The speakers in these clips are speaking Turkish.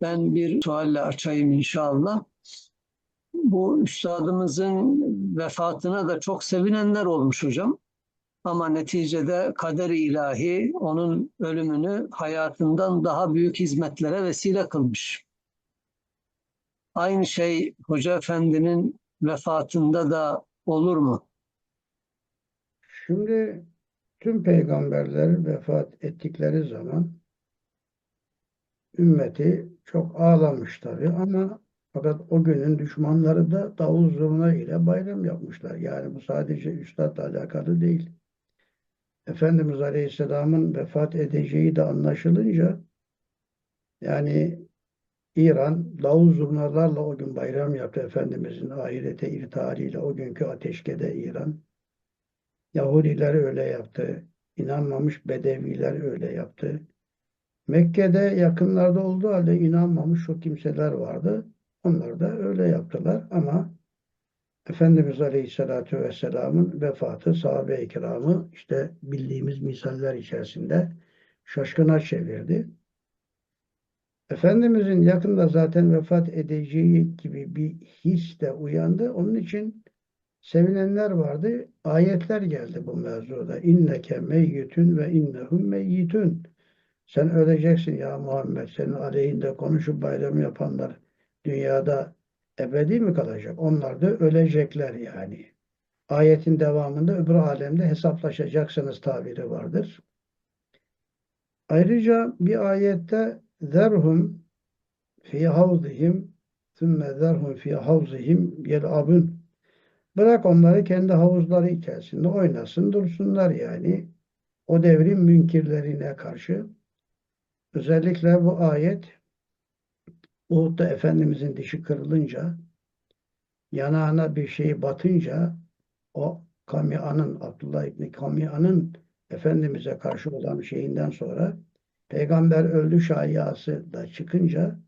Ben bir sualle açayım inşallah. Bu üstadımızın vefatına da çok sevinenler olmuş hocam. Ama neticede kader-i ilahi onun ölümünü hayatından daha büyük hizmetlere vesile kılmış. Aynı şey Hoca Efendi'nin vefatında da olur mu? Şimdi tüm peygamberler vefat ettikleri zaman ümmeti çok ağlamış tabii ama fakat o günün düşmanları da davul zurna ile bayram yapmışlar. Yani bu sadece üstadla alakalı değil. Efendimiz Aleyhisselam'ın vefat edeceği de anlaşılınca yani İran davul zurnalarla o gün bayram yaptı. Efendimizin ahirete irtihaliyle o günkü ateşkede İran. Yahudiler öyle yaptı. İnanmamış Bedeviler öyle yaptı. Mekke'de yakınlarda olduğu halde inanmamış o kimseler vardı. Onlar da öyle yaptılar ama Efendimiz Aleyhisselatü Vesselam'ın vefatı sahabe-i kiramı işte bildiğimiz misaller içerisinde şaşkına çevirdi. Efendimizin yakında zaten vefat edeceği gibi bir his de uyandı. Onun için sevinenler vardı. Ayetler geldi bu mevzuda. İnneke meyyitün ve innehum meyyitün. Sen öleceksin ya Muhammed. Senin aleyhinde konuşup bayram yapanlar dünyada ebedi mi kalacak? Onlar da ölecekler yani. Ayetin devamında öbür alemde hesaplaşacaksınız tabiri vardır. Ayrıca bir ayette zerhum fi havzihim sümme zerhum fi havzihim yel'abun Bırak onları kendi havuzları içerisinde oynasın dursunlar yani. O devrin münkirlerine karşı. Özellikle bu ayet Uhud'da Efendimizin dişi kırılınca yanağına bir şey batınca o Kamia'nın Abdullah İbni Kamia'nın Efendimiz'e karşı olan şeyinden sonra peygamber öldü şayiası da çıkınca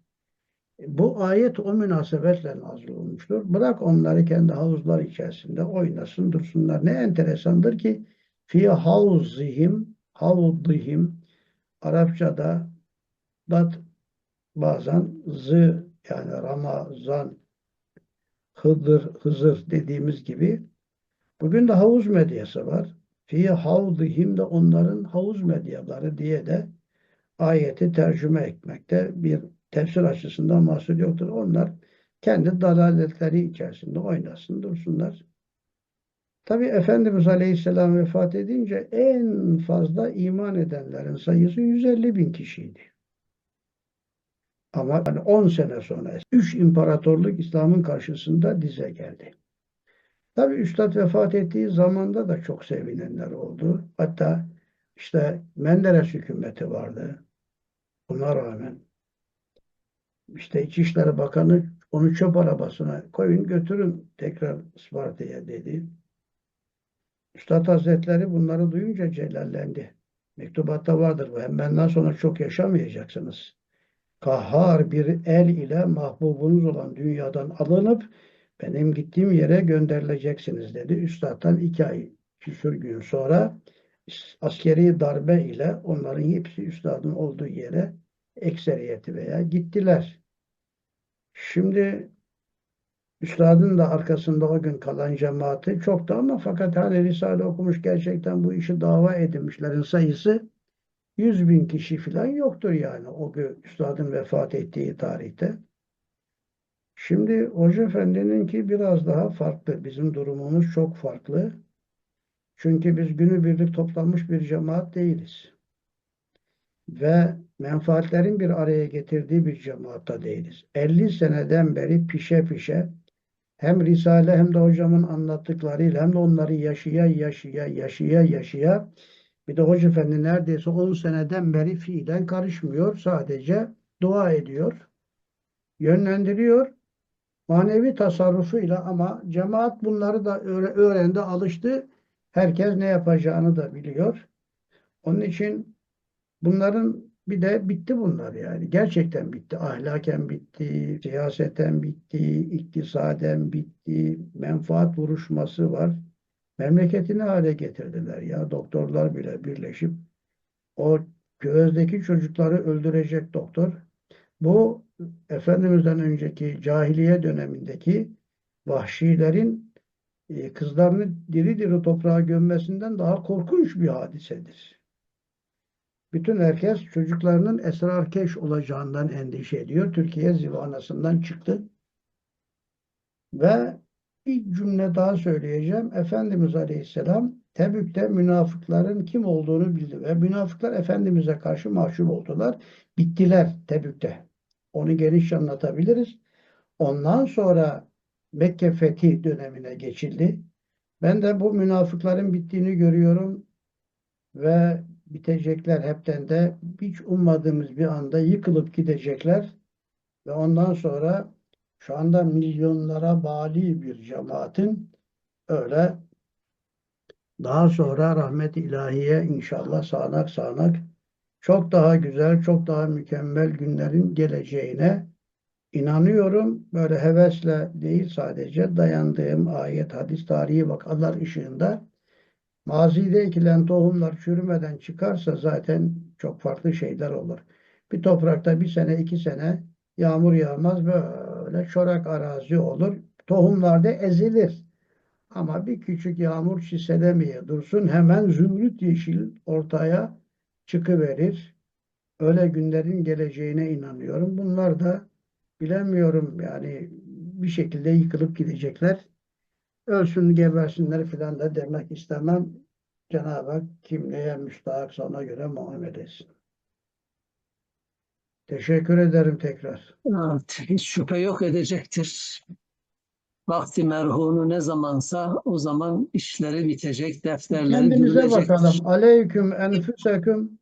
bu ayet o münasebetle nazil olmuştur. Bırak onları kendi havuzlar içerisinde oynasın dursunlar. Ne enteresandır ki fi havzihim havdihim Arapçada dat bazen z yani Ramazan Hıdır, Hızır dediğimiz gibi bugün de havuz medyası var. Fi havdihim de onların havuz medyaları diye de ayeti tercüme etmekte bir tefsir açısından mahsur yoktur. Onlar kendi dalaletleri içerisinde oynasın dursunlar. Tabi Efendimiz Aleyhisselam vefat edince en fazla iman edenlerin sayısı 150 bin kişiydi. Ama hani 10 sene sonra 3 imparatorluk İslam'ın karşısında dize geldi. Tabi Üstad vefat ettiği zamanda da çok sevinenler oldu. Hatta işte Menderes hükümeti vardı. Buna rağmen işte İçişleri Bakanı onu çöp arabasına koyun götürün tekrar Isparta'ya dedi. Üstad Hazretleri bunları duyunca celallendi. Mektubatta vardır bu. Hem benden sonra çok yaşamayacaksınız. Kahhar bir el ile mahbubunuz olan dünyadan alınıp benim gittiğim yere gönderileceksiniz dedi. Üstad'dan iki ay küsur gün sonra askeri darbe ile onların hepsi üstadın olduğu yere ekseriyeti veya gittiler. Şimdi Üstadın da arkasında o gün kalan cemaati çoktu ama fakat hani Risale okumuş gerçekten bu işi dava edinmişlerin sayısı 100 bin kişi falan yoktur yani o gün Üstadın vefat ettiği tarihte. Şimdi Hoca Efendi'ninki biraz daha farklı. Bizim durumumuz çok farklı. Çünkü biz günübirlik toplanmış bir cemaat değiliz. Ve menfaatlerin bir araya getirdiği bir cemaatta değiliz. 50 seneden beri pişe pişe hem Risale hem de hocamın anlattıklarıyla hem de onları yaşaya yaşaya yaşaya yaşaya bir de Hoca Efendi neredeyse 10 seneden beri fiilen karışmıyor. Sadece dua ediyor. Yönlendiriyor. Manevi tasarrufuyla ama cemaat bunları da öğrendi, alıştı. Herkes ne yapacağını da biliyor. Onun için bunların bir de bitti bunlar yani. Gerçekten bitti. Ahlaken bitti, siyaseten bitti, iktisaden bitti, menfaat vuruşması var. Memleketini hale getirdiler ya. Doktorlar bile birleşip o gözdeki çocukları öldürecek doktor. Bu Efendimiz'den önceki cahiliye dönemindeki vahşilerin e, kızlarını diri diri toprağa gömmesinden daha korkunç bir hadisedir. Bütün herkes çocuklarının esrarkeş olacağından endişe ediyor. Türkiye zivanasından çıktı. Ve bir cümle daha söyleyeceğim. Efendimiz Aleyhisselam Tebük'te münafıkların kim olduğunu bildi ve münafıklar Efendimiz'e karşı mahcup oldular. Bittiler Tebük'te. Onu geniş anlatabiliriz. Ondan sonra Mekke fethi dönemine geçildi. Ben de bu münafıkların bittiğini görüyorum ve bitecekler hepten de hiç ummadığımız bir anda yıkılıp gidecekler ve ondan sonra şu anda milyonlara bali bir cemaatin öyle daha sonra rahmet-i ilahiye inşallah sağanak sağanak çok daha güzel, çok daha mükemmel günlerin geleceğine inanıyorum. Böyle hevesle değil sadece dayandığım ayet, hadis, tarihi vakalar ışığında mazide ekilen tohumlar çürümeden çıkarsa zaten çok farklı şeyler olur. Bir toprakta bir sene, iki sene yağmur yağmaz böyle çorak arazi olur. Tohumlar da ezilir. Ama bir küçük yağmur çiselemeye dursun hemen zümrüt yeşil ortaya çıkıverir. Öyle günlerin geleceğine inanıyorum. Bunlar da bilemiyorum yani bir şekilde yıkılıp gidecekler. Ölsün gebersinler filan da demek istemem. Cenab-ı Hak kim neye müstahak ona göre muamele etsin. Teşekkür ederim tekrar. Evet, hiç şüphe yok edecektir. Vakti merhunu ne zamansa o zaman işleri bitecek, defterleri Kendimize dürülecektir. bakalım. Aleyküm enfüseküm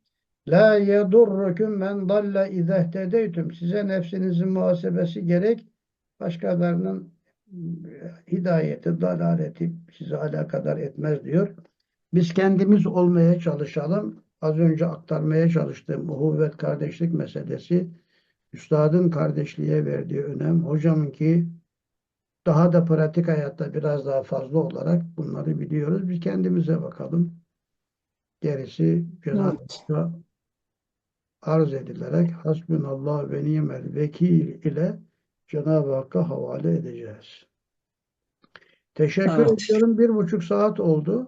la yedurrukum men dalle izehtedeytüm. Size nefsinizin muhasebesi gerek. Başkalarının hidayeti, dalaleti sizi alakadar etmez diyor. Biz kendimiz olmaya çalışalım. Az önce aktarmaya çalıştığım uhuvvet kardeşlik meselesi, üstadın kardeşliğe verdiği önem, hocamınki daha da pratik hayatta biraz daha fazla olarak bunları biliyoruz. Bir kendimize bakalım. Gerisi Cenab-ı Evet. Arz edilerek Hasbunallah ve nimel vekil ile Cenab-ı Hakk'a havale edeceğiz. Teşekkür Evet. ediyorum. Bir buçuk saat oldu.